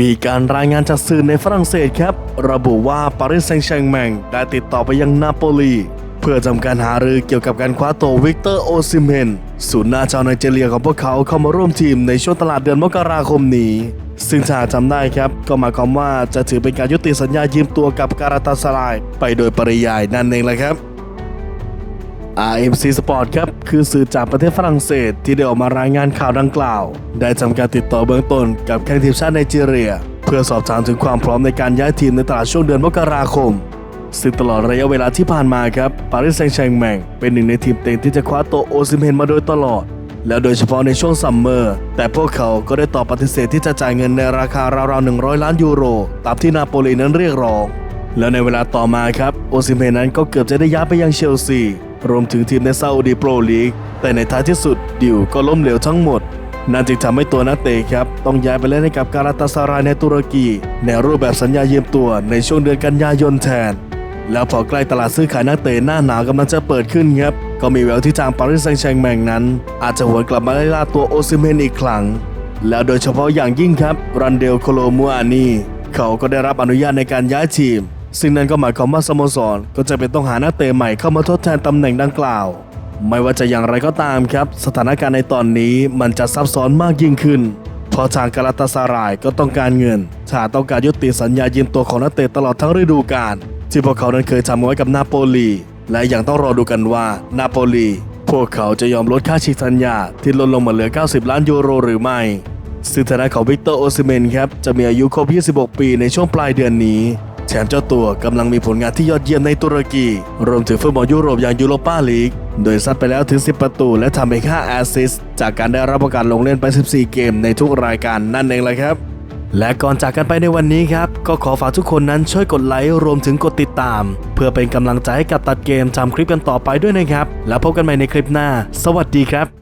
มีการรายงานจากสื่อในฝรั่งเศสครับ ระบุว่าปารีสแซงต์แชร์กแมงได้ติดต่อไปยังนาโปลี เพื่อทำการหารือเกี่ยวกับการคว้าตัววิกเตอร์โอซิเมนศูนย์หน้าชาวไนจีเรียของพวกเขาเข้ามาร่วมทีมในช่วงตลาดเดือนมกราคมนี้ ซึ่งถ้าจำได้ครับ ก็หมายความว่าจะถือเป็นการยุติสัญญายืมตัวกับการาตาสลาย ไปโดยปริยายนั่นเองแหละครับ RMC Sport ครับ คือสื่อจากประเทศฝรั่งเศส ที่ได้ออกมารายงานข่าวดังกล่าว ได้ทำการติดต่อเบื้องต้นกับแข้งทีมชาติไนจีเรีย เพื่อสอบถามถึงความพร้อมในการย้ายทีมในตลาดช่วงเดือนมกราคม ซึ่งตลอดระยะเวลาที่ผ่านมาครับปารีสแซงต์แชร์กแมงเป็นหนึ่งในทีมเต็งที่จะคว้าตัวโอซิมเฮนมาโดยตลอด แล้วโดยเฉพาะในช่วงซัมเมอร์ แต่พวกเขาก็ได้ตอบปฏิเสธที่จะจ่ายเงินในราคาราวๆ100 ล้านยูโร ตามที่นาโปลีนั้นเรียกร้อง แล้วในเวลาต่อมาครับโอซิมเฮนนั้นก็เกือบจะได้ย้ายไปยังเชลซี รวมถึงทีมในซาอุดีโปรลีก แต่ในท้ายที่สุดดิวก็ล้มเหลวทั้งหมด นั่นจึงทำให้ตัวนักเตะครับ ต้องย้ายไปเล่นให้กับการาตาสารายในตุรกี ในรูปแบบสัญญายืมตัวในช่วงเดือนกันยายนแทน แล้วพอใกล้ตลาดซื้อขายนักเตะหน้าหนาวกำลังจะเปิดขึ้นครับก็มีแววที่ทางปารีสแซงต์แชร์กแมงนั้น อาจจะหวนกลับมาไล่ล่าตัวโอซิเมนอีกครั้งแล้วโดยเฉพาะอย่างยิ่งครับรันเดลโคโลมัวานีเขาก็ได้รับอนุญาตในการย้ายทีม ซึ่งนั่นก็หมายความว่าสโมสรก็จะเป็นต้องหานักเตะใหม่เข้ามาทดแทนตำแหน่งดังกล่าว ไม่ว่าจะอย่างไรก็ตามครับ สถานการณ์ในตอนนี้มันจะซับซ้อนมากยิ่งขึ้นเพราะทางกาลาตาสารายก็ต้องการเงินถ้าต้องการยุติสัญญายืมตัวของนักเตะตลอดทั้งฤดูกาลที่พวกเขานั้นเคยทำไว้กับนาโปลี และยังต้องรอดูกันว่านาโปลี พวกเขาจะยอมลดค่าฉีกสัญญาที่ลดลงมาเหลือ 90 ล้านยูโรหรือไม่ซึ่งทางด้านของวิกเตอร์โอซิเมนครับจะมีอายุครบ 26 ปีในช่วงปลายเดือนนี้ แถมเจ้าตัวกำลังมีผลงานที่ยอดเยี่ยมในตุรกี รวมถึงฟุตบอลยุโรปอย่างยูโรปาลีก โดยซัดไปแล้วถึง 10 ประตู และทำไป5แอสซิสต์จากการได้รับโอกาสลงเล่นไป 14 เกมในทุกรายการนั่นเองแหละครับและก่อนจากกันไปในวันนี้ครับ ก็ขอฝากทุกคนนั้นช่วยกดไลค์รวมถึงกดติดตาม เพื่อเป็นกำลังใจให้กับตัดเกมทำคลิปกันต่อไปด้วยนะครับ แล้วพบกันใหม่ในคลิปหน้า สวัสดีครับ